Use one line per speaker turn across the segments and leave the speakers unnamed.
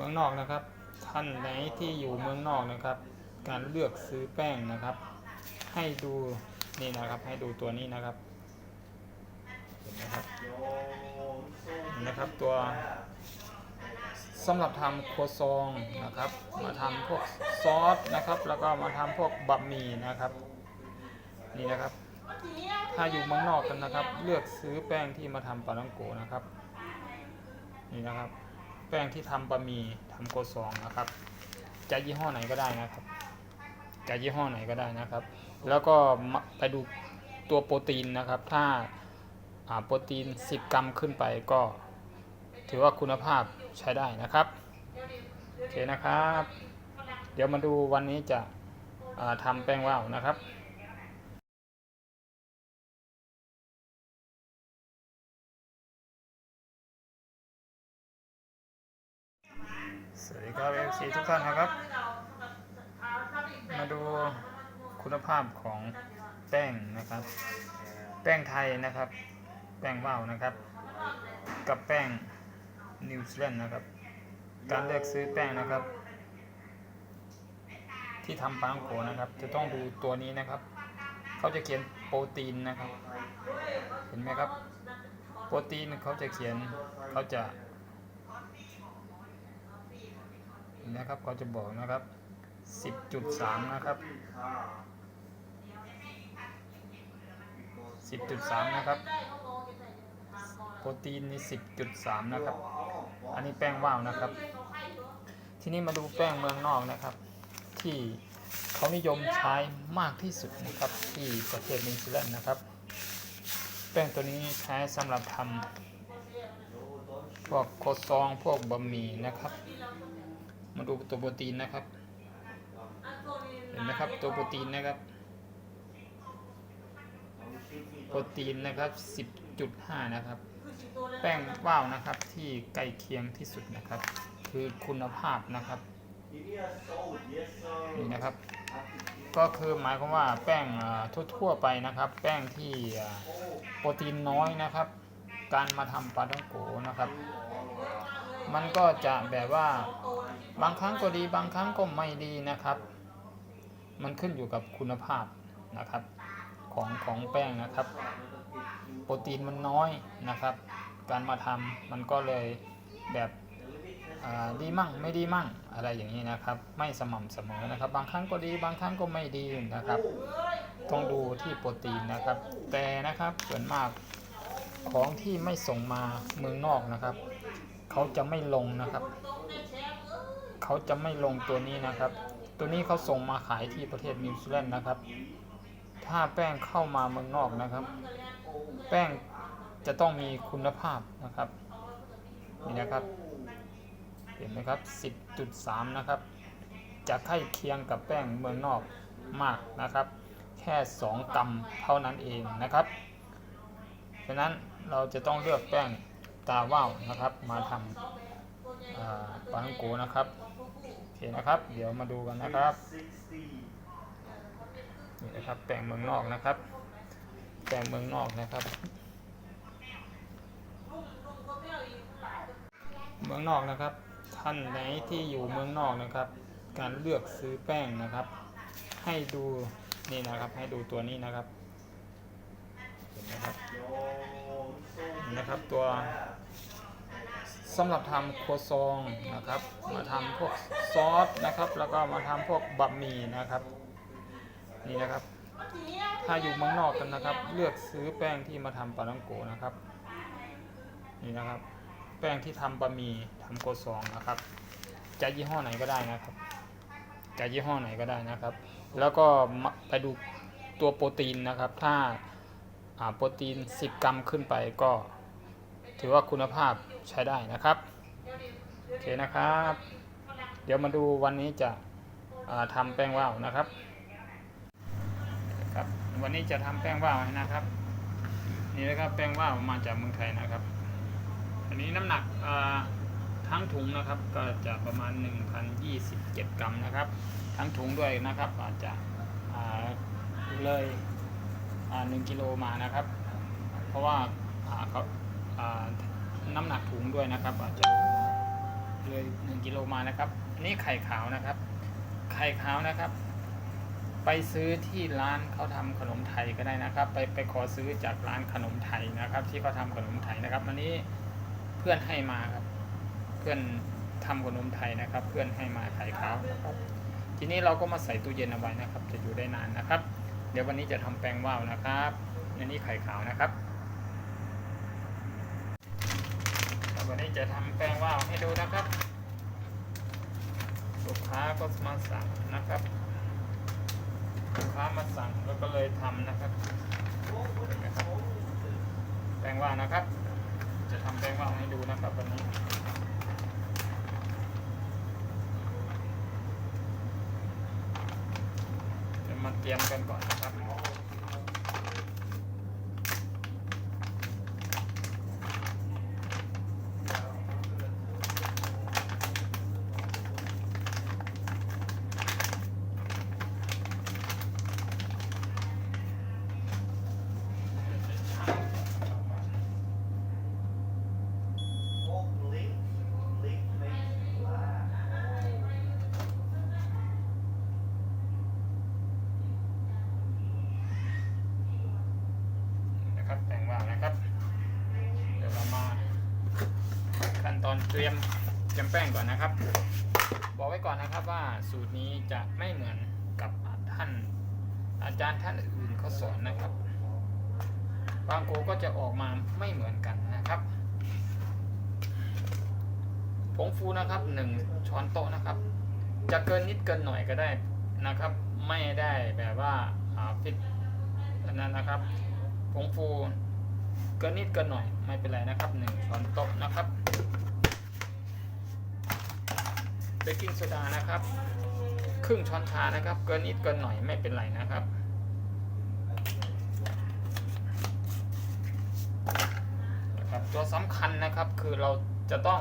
มืองนอกนะครับ ท่านไหนที่อยู่เมืองนอกนะครับ การเลือกซื้อแป้งนะครับ ให้ดูนี่นะครับให้ดูตัวนี้นะครับเห็นไหมครับนะครับตัวสำหรับทำครัวซองนะครับ มาทำพวกซอสนะครับ แล้วก็มาทำพวกบะหมี่นะครับ นี่นะครับ ถ้าอยู่เมืองนอกกันนะครับ เลือกซื้อแป้งที่มาทำปลาท่องโกนะครับ นี่นะครับ แป้งที่ทำบะหมี่ทำโกซองนะครับ จะยี่ห้อไหนก็ได้นะครับ จะยี่ห้อไหนก็ได้นะครับ แล้วก็ไปดูตัวโปรตีนนะครับ ถ้าโปรตีน 10 กรัมขึ้นไปก็ ถือว่าคุณภาพใช้ได้นะครับโอเคนะครับ เดี๋ยวมาดูวันนี้จะทำแป้งว่าวนะครับ สวัสดีครับ FC ทุกท่านนะครับ มาดูคุณภาพของแป้งนะครับ แป้งไทยนะครับ แป้งว่าวนะครับ กับแป้งนิวซีแลนด์นะครับ การเลือกซื้อแป้งนะครับ ที่ทำปางโกนะครับ จะต้องดูตัวนี้นะครับ เขาจะเขียนโปรตีนนะครับ เห็นไหมครับ โปรตีนเขาจะเขียนเขาจะ นะครับเขาจะบอกนะครับ 10.3 นะครับ 10.3 นะครับ โปรตีนนี่10.3 นะครับ อันนี้แป้งว่าวนะครับ ทีนี้มาดูแป้งเมืองนอกนะครับ ที่เขานิยมใช้มากที่สุดนะครับ ที่ประเทศนิวซีแลนด์นะครับ แป้งตัวนี้ใช้สำหรับทำพวกโคซองพวกบะหมี่นะครับ มาดูตัวโปรตีนนะครับ เห็นไหมครับตัวโปรตีนนะครับ โปรตีนนะครับ 10.5 นะครับ แป้งว่าวนะครับที่ใกล้เคียงที่สุดนะครับ คือคุณภาพนะครับนี่นะครับ ก็คือหมายความว่าแป้งทั่วๆไปนะครับ แป้งที่โปรตีนน้อยนะครับ การมาทำปลาท่องโกนะครับ มันก็จะแบบว่าบางครั้งก็ดีบางครั้งก็ไม่ดีนะครับ มันขึ้นอยู่กับคุณภาพนะครับของของแป้งนะครับ โปรตีนมันน้อยนะครับ การมาทำมันก็เลยแบบดีมั่งไม่ดีมั่งอะไรอย่างนี้นะครับ ไม่สม่ำเสมอนะครับ บางครั้งก็ดีบางครั้งก็ไม่ดีนะครับ ต้องดูที่โปรตีนนะครับ แต่นะครับส่วนมากของที่ไม่ส่งมาเมืองนอกนะครับ เขาจะไม่ลงนะครับ เขาจะไม่ลงตัวนี้นะครับ ตัวนี้เขาส่งมาขายที่ประเทศนิวซีแลนด์นะครับ ถ้าแป้งเข้ามาเมืองนอกนะครับ แป้งจะต้องมีคุณภาพนะครับ นี่นะครับ เห็นไหมครับ 10.3 นะครับ จะใกล้เคียงกับแป้งเมืองนอกมากนะครับ แค่ 2 กรัมเท่านั้นเองนะครับ ฉะนั้นเราจะต้องเลือกแป้ง ตาว่าวนะครับ มาทำปลาท่องโกนะครับโอเคนะครับ เดี๋ยวมาดูกันนะครับนี่นะครับแป้งเมืองนอกนะครับ แป้งเมืองนอกนะครับ เมืองนอกนะครับ ท่านไหนที่อยู่เมืองนอกนะครับ การเลือกซื้อแป้งนะครับ ให้ดูนี่นะครับ ให้ดูตัวนี้นะครับ นไหมครับนะครับตัวสำหรับทำครัวซองนะครับ มาทำพวกซอสนะครับ แล้วก็มาทำพวกบะหมี่นะครับนี่นะครับ ถ้าอยู่เมืองนอกกันนะครับ เลือกซื้อแป้งที่มาทำปาท่องโกนะครับ นี่นะครับ แป้งที่ทำบะหมี่ทำโกซองนะครับจะยี่ห้อไหนก็ได้นะครับจะยี่ห้อไหนก็ได้นะครับ แล้วก็ไปดูตัวโปรตีนนะครับ ถ้า โปรตีน 10 กรัมขึ้นไปก็ถือว่าคุณภาพใช้ได้นะครับ โอเคนะครับ เดี๋ยวมาดูวันนี้จะทำแป้งว่าวนะครับครับ วันนี้จะทำแป้งว่าวนะครับ นี่นะครับแป้งว่าวมาจากเมืองไทยนะครับ อันนี้น้ำหนักทั้งถุงนะครับก็จะประมาณ 1,027 กรัมนะครับ ทั้งถุงด้วยนะครับอาจจะเลย อ่า1กิโลมานะครับ เพราะว่าเขาน้ำหนักถุงด้วยนะครับอาจจะเลย1กิโลมานะครับอันนี้ไข่ขาวนะครับ ไข่ขาวนะครับ ไปซื้อที่ร้านเขาทำขนมไทยก็ได้นะครับ ไปไปขอซื้อจากร้านขนมไทยนะครับ ที่เขาทำขนมไทยนะครับอันนี้เพื่อนให้มาครับ เพื่อนทำขนมไทยนะครับ เพื่อนให้มาไข่ขาวนะครับทีนี้เราก็มาใส่ตู้เย็นเอาไว้นะครับ จะอยู่ได้นานนะครับ เดี๋ยววันนี้จะทำแป้งว่าวนะครับอันนี้ไข่ขาวนะครับวันนี้จะทำแป้งว่าวให้ดูนะครับลูกค้าก็มาสั่งนะครับลูกค้ามาสั่งแล้วก็เลยทำนะครับนไหมครับ แป้งว่าวนะครับ จะทำแป้งว่าวให้ดูนะครับวันนี้ เตรียมกันก่อนนะครับแต่งว่าวนะครับ เดี๋ยวเรามาขั้นตอน เตรียมเตรียมแป้งก่อนนะครับ บอกไว้ก่อนนะครับว่าสูตรนี้จะไม่เหมือนกับท่าน อาจารย์ท่านอื่นเขาสอนนะครับบางโกก็จะออกมาไม่เหมือนกันนะครับผงฟูนะครับหนึ่งช้อนโต๊ะนะครับ จะเกินนิดเกินหน่อยก็ได้นะครับ ไม่ได้แบบว่าฟิตนนั้นนะครับผงฟูเกินนิดเกินหน่อยไม่เป็นไรนะครับหนึ่งช้อนโต๊ะนะครับ เบกกิ้งโซดานะครับ ครึ่งช้อนชานะครับ เกินนิดเกินหน่อยไม่เป็นไรนะครับ นะครับตัวสำคัญนะครับคือเราจะต้อง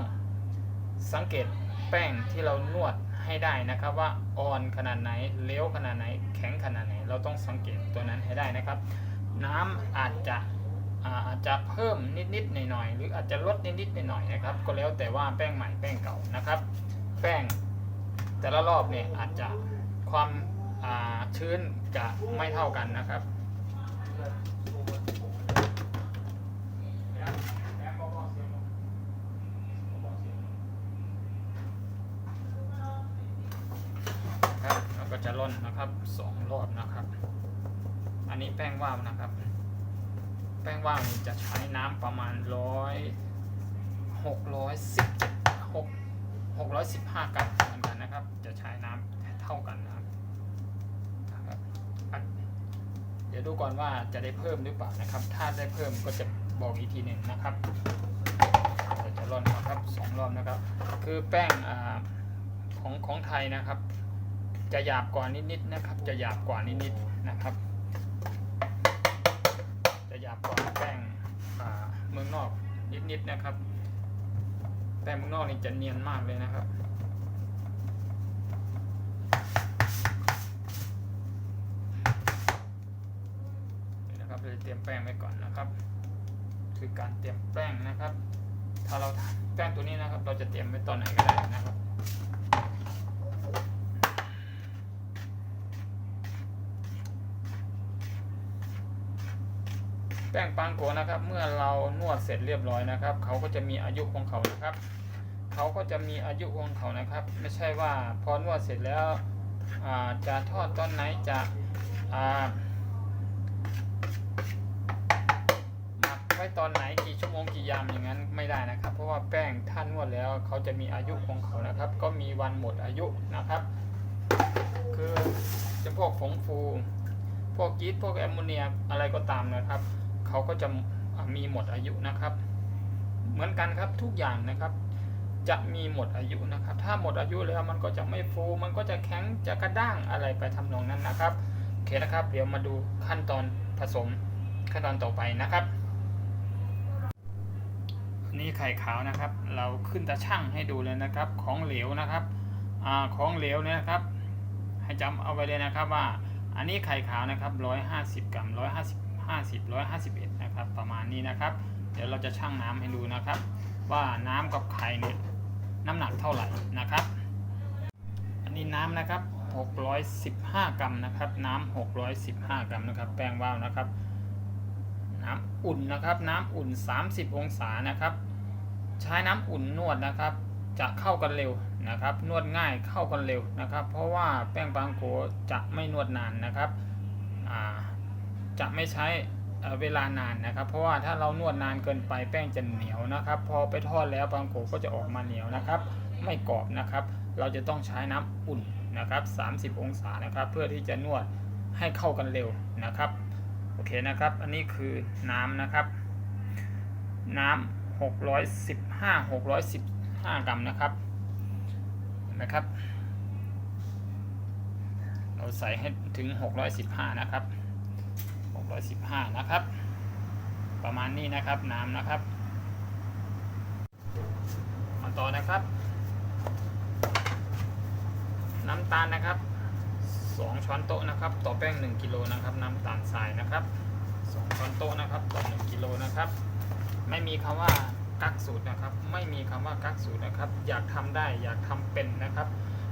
สังเกตแป้งที่เรานวดให้ได้นะครับว่าอ่อนขนาดไหนเลี้ยวขนาดไหน แข็งขนาดไหน เราต้องสังเกตตัวนั้นให้ได้นะครับ น้ำอาจจะอาอาจจะเพิ่มนิดๆหน่อยๆหรืออาจจะลดนิดๆหน่อยๆนะครับ ก็แล้วแต่ว่าแป้งใหม่แป้งเก่านะครับ แป้ง แต่ละรอบเนี่ยอาจจะความชื้นจะไม่เท่ากันนะครับแล้วก็จะร่อนนะครับสองรอบนะครับ อันนี้แป้งว่าวนะครับ แป้งว่าวจะใช้น้ำประมาณร้อยหกร้อยสิบ 615กัมเหมือนกันนะครับ จะใช้น้ำเท่ากันนะครับ เดี๋ยวดูก่อนว่าจะได้เพิ่มหรือเปล่านะครับ ถ้าได้เพิ่มก็จะบอกอีกทีหนึ่งนะครับจะร่อนครับสองรอบนะครับ คือแป้งอของของไทยนะครับ จะหยาบกว่านิดนิดนะครับ จะหยาบกว่านิดนิดนะครับ จะหยาบกว่าแป้งเมืองนอกนิดนิดนะครับ แป้งเมืองนอกนี่จะเนียนมากเลยนะครับนี่นะครับเราจะเตรียมแป้งไว้ก่อนนะครับ คือการเตรียมแป้งนะครับ ถ้าเราแป้งตัวนี้นะครับ เราจะเตรียมไว้ตอนไหนก็ได้นะครับแป้งปังโกนะครับ เมื่อเรานวดเสร็จเรียบร้อยนะครับ เขาก็จะมีอายุของเขานะครับ เขาก็จะมีอายุของเขานะครับ ไม่ใช่ว่าพอนวดเสร็จแล้วจะทอดตอนไหนจะหมักไว้ตอนไหนกี่ชั่วโมงกี่ยามอย่างนั้นไม่ได้นะครับ เพราะว่าแป้งท่านนวดแล้วเขาจะมีอายุของเขานะครับ ก็มีวันหมดอายุนะครับ คือจะพวกผงฟูพวกยีสต์พวกแอมโมเนียอะไรก็ตามนะครับ เขาก็จะมีหมดอายุนะครับ เหมือนกันครับทุกอย่างนะครับ จะมีหมดอายุนะครับ ถ้าหมดอายุแล้วมันก็จะไม่ฟู มันก็จะแข็งจะกระด้างอะไรไปทำนองนั้นนะครับโอเคนะครับ เดี๋ยวมาดูขั้นตอนผสมขั้นตอนต่อไปนะครับนี่ไข่ขาวนะครับ เราขึ้นตาช่างให้ดูเลยนะครับ ของเหลวนะครับอของเหลวเนี่ยนะครับ ให้จำเอาไว้เลยนะครับว่า อันนี้ไข่ขาวนะครับ150กรัม150 50 151นะครับ ประมาณนี้นะครับ เดี๋ยวเราจะชั่งน้ำให้ดูนะครับ ว่าน้ำกับไข่เนี่ยน้ำหนักเท่าไหร่นะครับ อันนี้น้ำนะครับ 615 กรัมนะครับ น้ำ615 กรัมนะครับ แป้งว่าวนะครับ น้ำอุ่นนะครับ น้ำอุ่น 30 องศานะครับ ใช้น้ำอุ่นนวดนะครับ จะเข้ากันเร็วนะครับ นวดง่ายเข้ากันเร็วนะครับ เพราะว่าแป้งบางโกจะไม่นวดนานนะครับจะไม่ใช้ เวลานานนะครับ เพราะว่าถ้าเรานวดนานเกินไปแป้งจะเหนียวนะครับ พอไปทอดแล้วบางโกก็จะออกมาเหนียวนะครับ ไม่กรอบนะครับ เราจะต้องใช้น้ำอุ่นนะครับ 30 องศานะครับ เพื่อที่จะนวดให้เข้ากันเร็วนะครับ โอเคนะครับ อันนี้คือน้ำนะครับ น้ำ615 615 กรัมนะครับนะครับ เราใส่ให้ถึง 615 นะครับ 615 นะครับ ประมาณนี้นะครับน้ำนะครับมาต่อนะครับ น้ำตาลนะครับ 2 ช้อนโต๊ะนะครับ ต่อแป้ง 1 กิโลนะครับ น้ำตาลทรายนะครับ 2 ช้อนโต๊ะนะครับ ต่อ 1 กิโลนะครับ ไม่มีคำว่ากักสูตรนะครับ ไม่มีคำว่ากักสูตรนะครับ อยากทำได้อยากทำเป็นนะครับ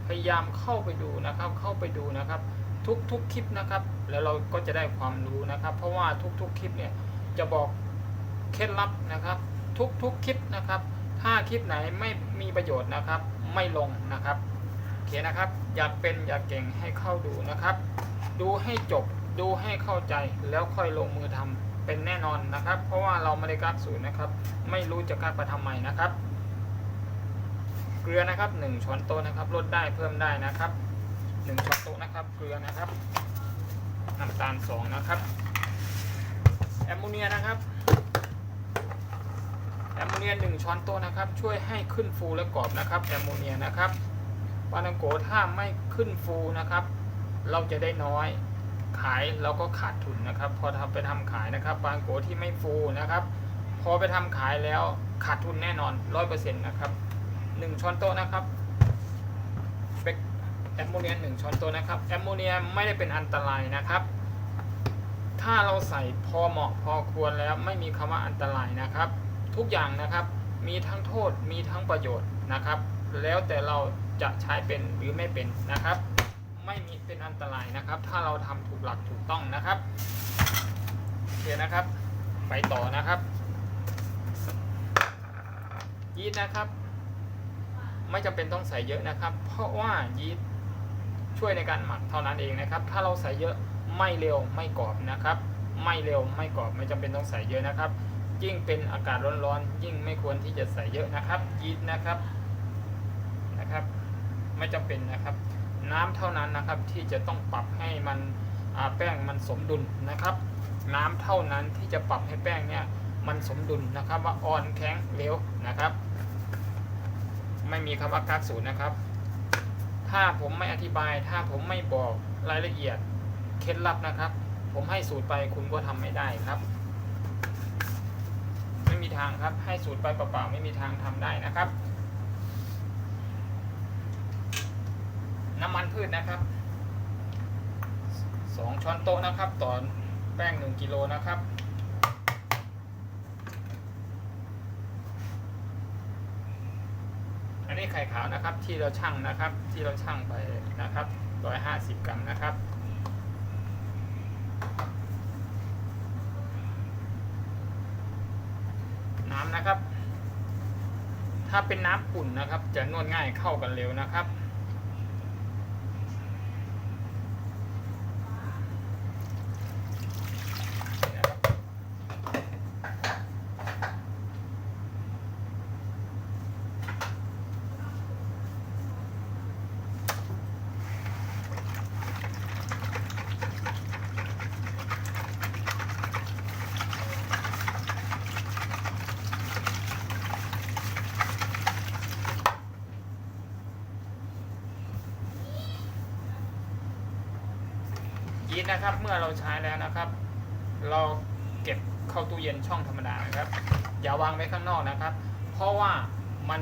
พยายามเข้าไปดูนะครับ เข้าไปดูนะครับ ทุกๆคลิปนะครับ แล้วเราก็จะได้ความรู้นะครับ เพราะว่าทุกๆคลิปเนี่ยจะบอกเคล็ดลับนะครับ ทุกๆคลิปนะครับ ถ้าคลิปไหนไม่มีประโยชน์นะครับ ไม่ลงนะครับโอเคนะครับ อยากเป็นอยากเก่งให้เข้าดูนะครับ ดูให้จบดูให้เข้าใจแล้วค่อยลงมือทำเป็นแน่นอนนะครับ เพราะว่าเราไม่ได้กักสูตรนะครับ ไม่รู้จะกักไปทำไมนะครับ เกลือนะครับ 1 ช้อนโต๊ะนะครับลดได้เพิ่มได้นะครับ 1ช้อนโต๊ะนะครับ เกลือนะครับน้ำตาล2นะครับแอมโมเนียนะครับแอมโมเนีย1ช้อนโต๊ะนะครับ ช่วยให้ขึ้นฟูและกรอบนะครับแอมโมเนียนะครับปานังโกถ้าไม่ขึ้นฟูนะครับ เราจะได้น้อยขายเราก็ขาดทุนนะครับ พอทำไปทำขายนะครับปานังโกที่ไม่ฟูนะครับ พอไปทำขายแล้วขาดทุนแน่นอน100%นต์นะครับ1ช้อนโต๊ะนะครับ แอมโมเนีย1ช้อนโต๊ะนะครับแอมโมเนียไม่ได้เป็นอันตรายนะครับ ถ้าเราใส่พอเหมาะพอควรแล้วไม่มีคำว่าอันตรายนะครับ ทุกอย่างนะครับมีทั้งโทษมีทั้งประโยชน์นะครับ แล้วแต่เราจะใช้เป็นหรือไม่เป็นนะครับ ไม่มีเป็นอันตรายนะครับ ถ้าเราทำถูกหลักถูกต้องนะครับโอเคนะครับ ไปต่อนะครับยีสต์นะครับ ไม่จำเป็นต้องใส่เยอะนะครับ เพราะว่ายีสต์ ช่วยในการหมักเท่านั้นเองนะครับ ถ้าเราใส่เยอะไม่เร็วไม่กรอบนะครับ ไม่เร็วไม่กรอบไม่จำเป็นต้องใส่เยอะนะครับ ยิ่งเป็นอากาศร้อนๆยิ่งไม่ควรที่จะใส่เยอะนะครับยีสต์นะครับนะครับ ไม่จำเป็นนะครับ น้ำเท่านั้นนะครับที่จะต้องปรับให้มันแป้งมันสมดุลนะครับ น้ำเท่านั้นที่จะปรับให้แป้งเนี่ยมันสมดุลนะครับว่าอ่อนแข็งเหลวนะครับ ไม่มีคำว่ากักสูตรนะครับ ถ้าผมไม่อธิบาย ถ้าผมไม่บอกรายละเอียด เคล็ดลับนะครับ ผมให้สูตรไปคุณก็ทำไม่ได้ครับ ไม่มีทางครับ ให้สูตรไปเปล่าๆไม่มีทางทำได้นะครับ น้ำมันพืชนะครับสองช้อนโต๊ะนะครับต่อแป้งหนึ่งกิโลนะครับ อันนี้ไข่ขาวนะครับที่เราชั่งนะครับ ที่เราชั่งไปนะครับร้อยห้าสิบกรัมนะครับน้ำนะครับ ถ้าเป็นน้ำปุ่นนะครับ จะนวดง่ายเข้ากันเร็วนะครับ ยีสต์นะครับเมื่อเราใช้แล้วนะครับ เราเก็บเข้าตู้เย็นช่องธรรมดานะครับ อย่าวางไว้ข้าง นะครับ เพราะว่ามัน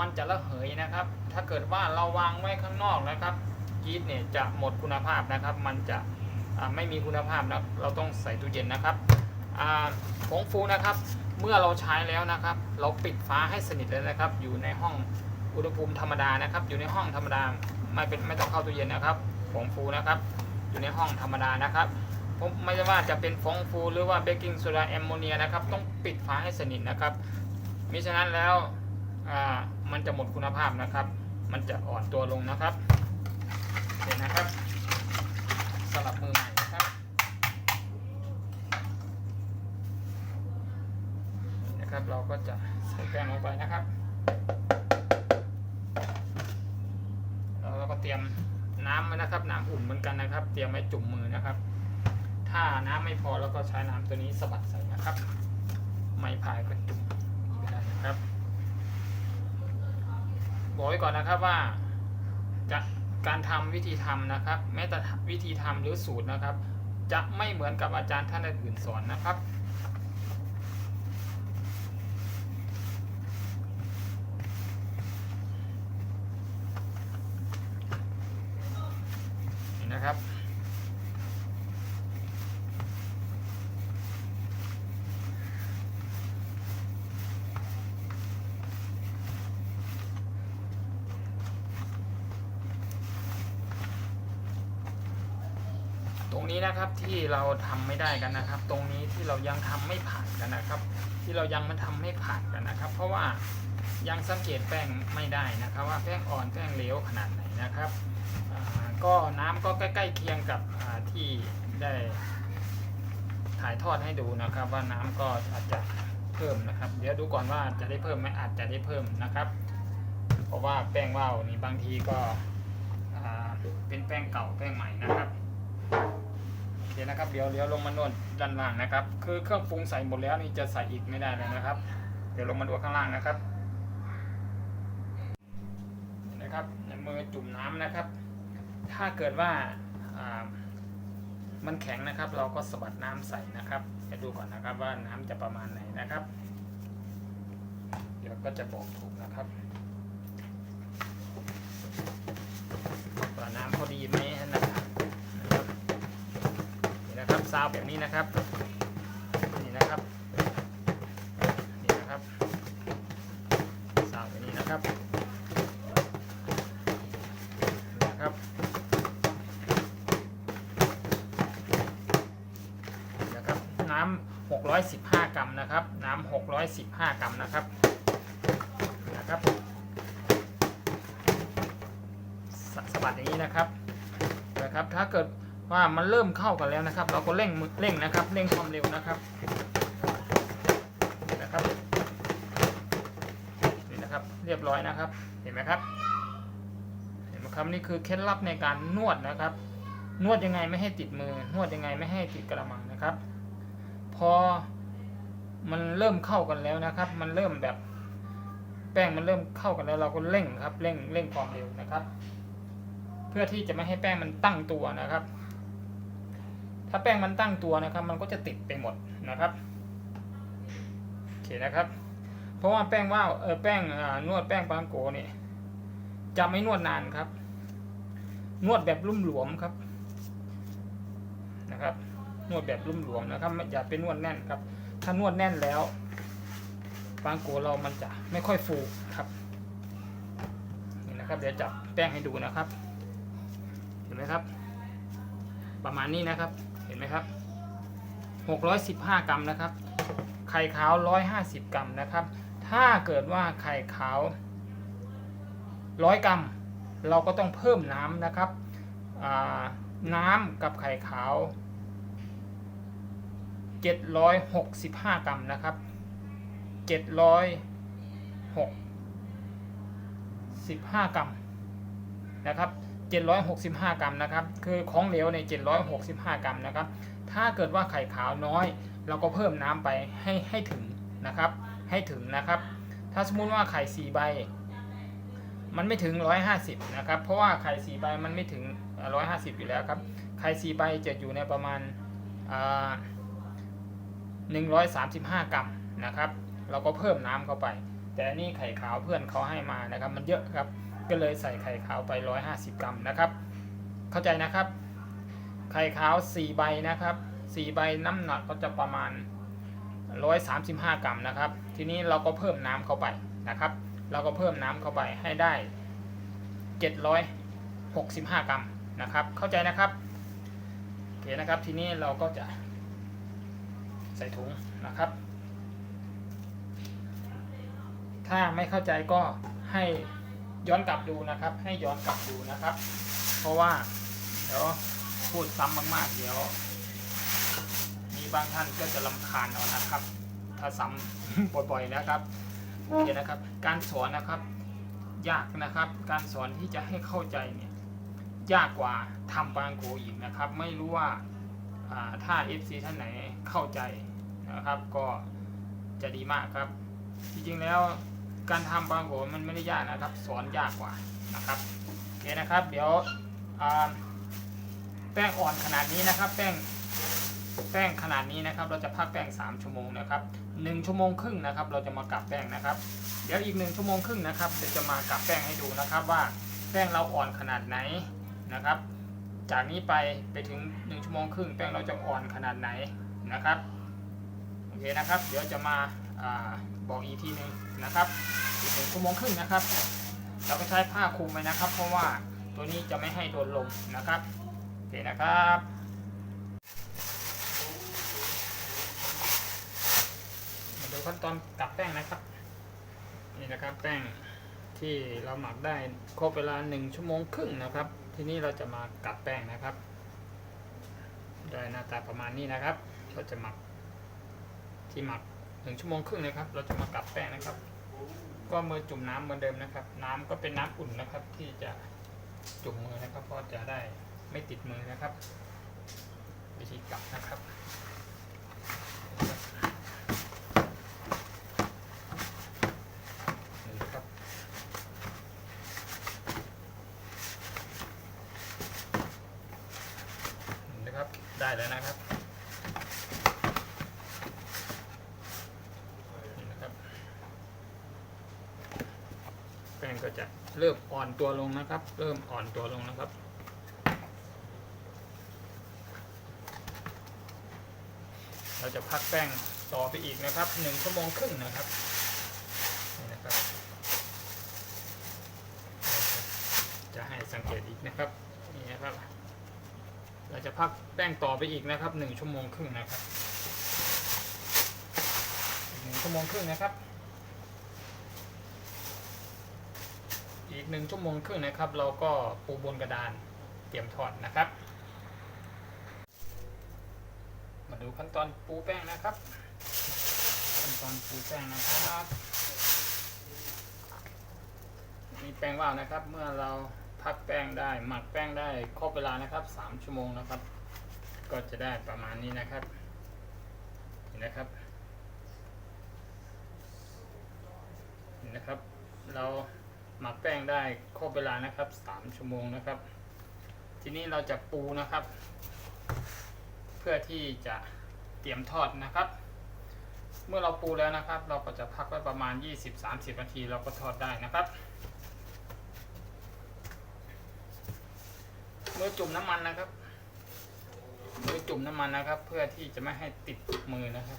มันจะระเหยนะครับ ถ้าเกิดว่าเราวางไว้ข้างนอกนะครับยีสต์เนี่ยจะหมดคุณภาพนะครับ มันจะไม่มีคุณภาพนะเราต้องใส่ตู้เย็นนะครับอ่าผงฟูนะครับ เมื่อเราใช้แล้วนะครับ เราปิดฝาให้สนิทเลยนะครับ อยู่ในห้องอุณหภูมิธรรมดานะครับ อยู่ในห้องธรรมดาไม่เป็นไม่ต้องเข้าตู้เย็นนะครับฟองฟูนะครับ อยู่ในห้องธรรมดานะครับผมไม่ว่าจะเป็นฟองฟูหรือว่าเบกกิ้งโซดาแอมโมเนียนะครับ ต้องปิดฝาให้สนิทนะครับ มิฉะนั้นแล้วอ่ามันจะหมดคุณภาพนะครับ มันจะอ่อนตัวลงนะครับเห็นนะครับสลับมือใหม่นะครับนี่นะครับ เราก็จะใส่แป้งลงไปนะครับแล้วเราก็เตรียมน้ำนะครับ น้ำอุ่นเหมือนกันนะครับ เตรียมไว้จุ่มมือนะครับ ถ้าน้ำไม่พอเราก็ใช้น้ำตัวนี้สะบัดใส่นะครับ ไม่พายก็จุ่ม นะครับ บอกไว้ก่อนนะครับว่าจะการทำวิธีทำนะครับ แม้แต่วิธีทำหรือสูตรนะครับ จะไม่เหมือนกับอาจารย์ท่านอื่นสอนนะครับ นี่นะครับ ตรงนี้นะครับที่ เราทำไม่ได้กันนะครับ ตรงนี้ที่เรายังทำไม่ผ่านกันนะครับ ที่เรายังมันทำไม่ผ่านกันนะครับ เพราะว่ายังสังเกตแป้งไม่ได้นะครับ ว่าแป้งอ่อนแป้งเหลวขนาดไหนนะครับก็น้ำก็ใกล้ๆเคียงกับที่ได้ถ่ายทอดให้ดูนะครับ ว่าน้ำก็อาจจะเพิ่มนะครับ เดี๋ยวดูก่อนว่าจะได้เพิ่มไหมอาจจะได้เพิ่มนะครับ เพราะว่าแป้งว่าวนี่บางทีก็เป็นแป้งเก่าแป้งใหม่นะครับ เคนะครับเดี๋ยวเดี๋ยวลงมานวดด้านล่างนะครับ คือเครื่องปรุงใส่หมดแล้วนี่จะใส่อีกไม่ได้เลยนะครับ เดี๋ยวลงมาดูข้างล่างนะครับเห็นะครับมือจุ่มน้ำนะครับ ถ้าเกิดว่ามันแข็งนะครับ เราก็สะบัดน้ำใส่นะครับให้ดูก่อนนะครับว่าน้ำจะประมาณไหนนะครับ เดี๋ยวก็จะบอกถูกนะครับ ซาวแบบนี้นะครับ นี่นะครับ นี่นะครับซาวแบบนี้นะครับนี่นะครับนี่นะครับน้ำ615 กรัมนะครับ น้ำ615 กรัมนะครับนี่นะครับสสะบัดอย่างนี้นะครับนะครับ ถ้าเกิด ว่ามัน เริ่มเข้ากันแล้วนะครับ เราก็เร่งเร่งนะครับเร่งความเร็วนะครับนี่นะครับนี่นะครับ เรียบร้อยนะครับ เห็นไหมครับ เห็นไหมครับนี่คือเคล็ดลับในการนวดนะครับ นวดยังไงไม่ให้ติดมือ นวดยังไงไม่ให้ติดกระมังนะครับ พอมันเริ่มเข้ากันแล้วนะครับ มันเริ่มแบบแป้งมันเริ่มเข้ากันแล้วเราก็เร่งครับ เร่งเร่งความเร็วนะครับ เพื่อที่จะไม่ให้แป้งมันตั้งตัวนะครับ ถ้าแป้งมันตั้งตัวนะครับ มันก็จะติดไปหมดนะครับโอเคนะครับ เพราะว่าแป้งว่าวเออแป้งนวดแป้งปางโกเนี่ยจะไม่นวดนานครับ นวดแบบลุ่มหลวมครับนะครับ นวดแบบลุ่มหลวมนะครับอย่าไปนวดแน่นครับ ถ้านวดแน่นแล้วปางโกเรามันจะไม่ค่อยฟูครับนี่นะครับเดี๋ยวจับแป้งให้ดูนะครับเห็นไหมครับ ประมาณนี้นะครับ ห็นไหมครับ 615 กรัมนะครับ ไข่ขาว 150 กรัมนะครับ ถ้าเกิดว่าไข่ขาว 100 กรัม เราก็ต้องเพิ่มน้ำนะครับ น้ำกับไข่ขาว 765 กรัมนะครับ 765 กรัมนะครับ 765 กรัมนะครับ คือของเหลวใน 765 กรัมนะครับ ถ้าเกิดว่าไข่ขาวน้อย เราก็เพิ่มน้ำไปให้ให้ถึงนะครับ ให้ถึงนะครับ ถ้าสมมุติว่าไข่ 4 ใบ มันไม่ถึง 150 นะครับ เพราะว่าไข่ 4 ใบมันไม่ถึง 150 อยู่แล้วครับ ไข่ 4 ใบจะอยู่ในประมาณ135 กรัมนะครับ เราก็เพิ่มน้ำเข้าไป แต่นี่ไข่ขาวเพื่อนเขาให้มานะครับ มันเยอะครับ ก็เลยใส่ไข่ขาวไป 150 กรัมนะครับ เข้าใจนะครับ ไข่ขาว 4 ใบนะครับ4ใบน้ำหนักก็จะประมาณ 135 กรัมนะครับ ทีนี้เราก็เพิ่มน้ำเข้าไปนะครับ เราก็เพิ่มน้ำเข้าไปให้ได้ 765 กรัมนะครับ เข้าใจนะครับโอเคนะครับ ทีนี้เราก็จะใส่ถุงนะครับ ถ้าไม่เข้าใจก็ให้ ย้อนกลับดูนะครับ ให้ย้อนกลับดูนะครับ เพราะว่าเดี๋ยวพูดซ้ำมากๆเดี๋ยวมีบางท่านก็จะลำคาญเอานะครับ ถ้าซ้ำบ่อยๆนะครับโอเคนะครับ การสอนนะครับ ยากนะครับ การสอนที่จะให้เข้าใจเนี่ยยากกว่าทำปางโกอีกนะครับ ไม่รู้ว่าอ่าถ้า FC ท่านไหนเข้าใจนะครับ ก็จะดีมากครับ จริงๆแล้ว การทำปางโกมันไม่ได้ยากนะครับ สอนยากกว่านะครับโอเคนะครับ เดี๋ยวแป้งอ่อนขนาดนี้นะครับ แป้งแป้งขนาดนี้นะครับ เราจะพักแป้ง 3 ชั่วโมงนะครับ 1 ชั่วโมงครึ่งนะครับ เราจะมากลับแป้งนะครับ เดี๋ยวอีก 1 ชั่วโมงครึ่งนะครับเดี๋ยวจะมากลับแป้งให้ดูนะครับ ว่าแป้งเราอ่อนขนาดไหนนะครับ จากนี้ไปไปถึง 1 ชั่วโมงครึ่ง แป้งเราจะอ่อนขนาดไหนนะครับโอเคนะครับ เดี๋ยวจะมาอาบอกอีกทีหนึ่ง นะครับอีกหนึ่งชั่วโมงครึ่งนะครับ เราก็ใช้ผ้าคลุมไปนะครับ เพราะว่าตัวนี้จะไม่ให้โดนลมนะครับโอเคนะครับมาดูขั้นตอนกลับแป้งนะครับ นี่นะครับแป้งที่เราหมักได้ครบเวลาหนึ่งชั่วโมงครึ่งนะครับ ทีนี้เราจะมากลับแป้งนะครับได้หน้าตาประมาณนี้นะครับ เราจะหมักที่หมัก หนึ่งชั่วโมงครึ่งนะครับ เราจะมากลับแป้งนะครับ ก็มือจุ่มน้ำเหมือนเดิมนะครับ น้ำก็เป็นน้ำอุ่นนะครับ ที่จะจุ่มมือนะครับ เพราะจะได้ไม่ติดมือนะครับ วิธีกลับนะครับ นี่นะครับนี่นะครับ ได้แล้วนะครับ นี่นะครับ แป้งก็จะเริ่ม อ่อนตัวลงนะครับ เริ่มอ่อนตัวลงนะครับ เราจะพักแป้งต่อไปอีกนะครับหนึ่งชั่วโมงครึ่งนะครับนี่นะครับ จะให้สังเกตอีกนะครับนี่นะครับ เราจะพักแป้งต่อไปอีกนะครับหนึ่งชั่วโมงครึ่งนะครับหนึ่งชั่วโมงครึ่งนะครับ อีก หนึ่งชั่วโมงครึ่งนะครับ เราก็ปูบนกระดานเตรียมทอดนะครับ มาดูขั้นตอนปูแป้งนะครับ ขั้นตอนปูแป้งนะครับมีแป้งว่าวนะครับ เมื่อเราพักแป้งได้หมักแป้งได้ครบเวลานะครับ 3 ชั่วโมงนะครับ ก็จะได้ประมาณนี้นะครับเห็นนะครับเห็นนะครับ เรา หมักแป้งได้ครบเวลานะครับ3ชั่วโมงนะครับ ทีนี้เราจะปูนะครับ เพื่อที่จะเตรียมทอดนะครับ เมื่อเราปูแล้วนะครับ เราก็จะพักไว้ประมาณ 20-30 นาทีเราก็ทอดได้นะครับ เมื่อจุ่มน้ำมันนะครับเมื่อจุ่มน้ำมันนะครับ เพื่อที่จะไม่ให้ติดมือนะครับ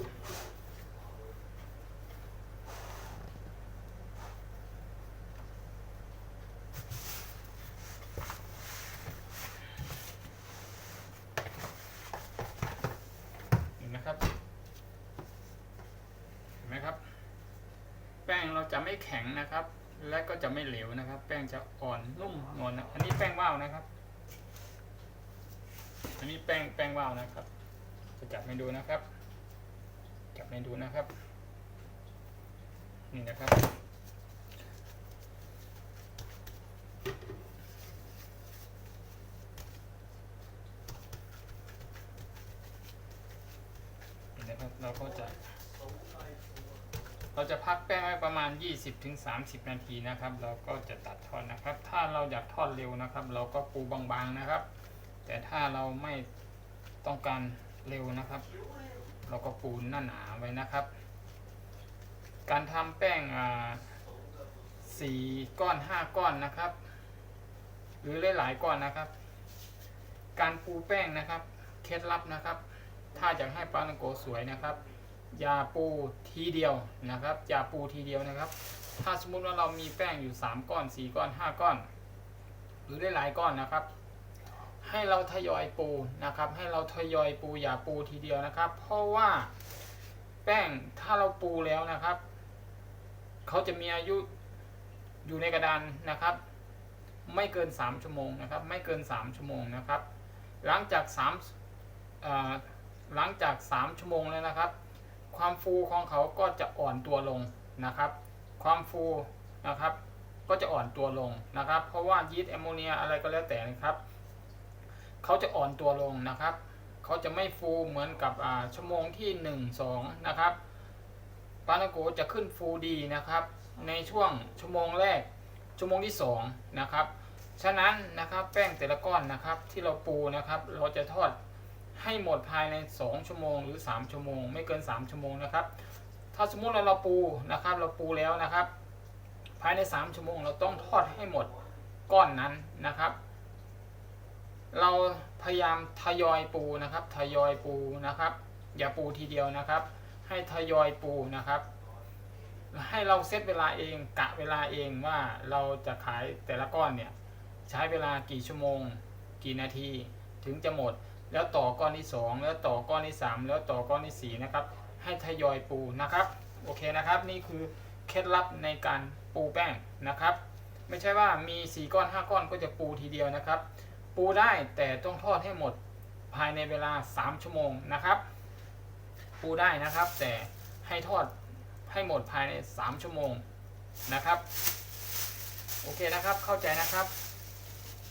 9 นะครับ จะจับให้ดูนะครับ จับให้ดูนะครับ นี่นะครับ นี่นะครับ เราก็จะ เราจะพักแป้งไว้ประมาณ 20-30 นาทีนะครับ เราก็จะตัดทอดนะครับ ถ้าเราอยากทอดเร็วนะครับ เราก็ปูบางๆนะครับแต่ถ้าเราไม่ ต้องการเร็วนะครับ เราก็ปูหน้าหนาไว้นะครับ การทำแป้งอ่าสี่ก้อนห้าก้อนนะครับ หรือหลายๆก้อนนะครับ การปูแป้งนะครับ เคล็ดลับนะครับ ถ้าอยากให้ปลาตังโกสวยนะครับ อย่าปูทีเดียวนะครับ อย่าปูทีเดียวนะครับ ถ้าสมมุติว่าเรามีแป้งอยู่ 3 ก้อน 4 ก้อน 5 ก้อน หรือได้หลายก้อนนะครับ ให้เราทยอยปูนะครับ ให้เราทยอยปูอย่าปูทีเดียวนะครับ เพราะว่าแป้งถ้าเราปูแล้วนะครับเขาจะมีอายุอยู่ในกระดานนะครับ ไม่เกิน 3 ชั่วโมงนะครับ ไม่เกิน 3 ชั่วโมงนะครับ หลังจาก3หลังจาก 3 ชั่วโมงแล้วนะครับ ความฟูของเขาก็จะอ่อนตัวลงนะครับ ความฟูนะครับ ก็จะอ่อนตัวลงนะครับ เพราะว่ายีสต์แอมโมเนียอะไรก็แล้วแต่นะครับ เขาจะอ่อนตัวลงนะครับ เขาจะไม่ฟูเหมือนกับชั่วโมงที่ 1 2 นะครับปานาโกจะขึ้นฟูดีนะครับ ในช่วงชั่วโมงแรก ชั่วโมงที่ 2 นะครับ ฉะนั้นนะครับแป้งแต่ละก้อนนะครับที่เราปูนะครับ เราจะทอดให้หมดภายใน 2 ชั่วโมงหรือ 3 ชั่วโมง ไม่เกิน 3 ชั่วโมงนะครับ ถ้าสมมุติเราเราปูนะครับ เราปูแล้วนะครับ ภายใน 3 ชั่วโมง เราต้องทอดให้หมดก้อนนั้นนะครับ เราพยายามทยอยปูนะครับ ทยอยปูนะครับ อย่าปูทีเดียวนะครับ ให้ทยอยปูนะครับ ให้เราเซตเวลาเองกะเวลาเองว่าเราจะขายแต่ละก้อนเนี่ยใช้เวลากี่ชั่วโมง กี่นาทีถึงจะหมด แล้วต่อก้อนที่ 2 แล้วต่อก้อนที่ 3 แล้วต่อก้อนที่4นะครับให้ทยอยปูนะครับโอเคนะครับ นี่คือเคล็ดลับในการปูแป้งนะครับ ไม่ใช่ว่ามี 4 ก้อน 5 ก้อนก็จะปูทีเดียวนะครับ ปูได้แต่ต้องทอดให้หมดภายในเวลา 3 ชั่วโมงนะครับ ปูได้นะครับ แต่ให้ทอดให้หมดภายใน 3 ชั่วโมงนะครับ โอเคนะครับเข้าใจนะครับ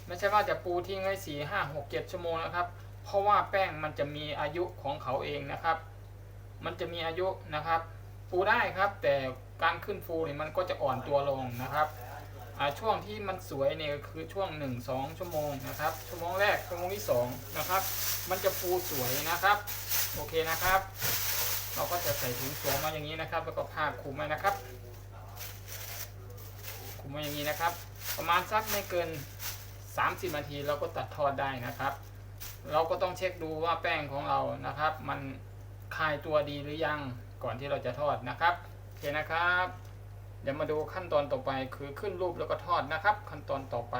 ไม่ใช่ว่าจะปูทิ้งไว้สี่ห้าหกเจ็ดชั่วโมงนะครับ เพราะว่าแป้งมันจะมีอายุของเขาเองนะครับ มันจะมีอายุนะครับ ปูได้ครับ แต่การขึ้นฟูเนี่ยมันก็จะอ่อนตัวลงนะครับ ช่วงที่มันสวยเนี่ยก็คือช่วง 1 2 ชั่วโมงนะครับ ชั่วโมงแรกชั่วโมงที่2นะครับ มันจะฟูสวยนะครับ โอเคนะครับ เราก็จะใส่ถุงสวมมาอย่างนี้นะครับ แล้วก็ผ้าคลุมไว้นะครับคลุมไว้อย่างนี้นะครับ ประมาณสักไม่เกิน 30 นาทีเราก็ตัดทอดได้นะครับ เราก็ต้องเช็คดูว่าแป้งของเรานะครับ มันคลายตัวดีหรือยังก่อนที่เราจะทอดนะครับโอเคนะครับ เดี๋ยวมาดูขั้นตอนต่อไปคือขึ้นรูปแล้วก็ทอดนะครับ ขั้นตอนต่อไป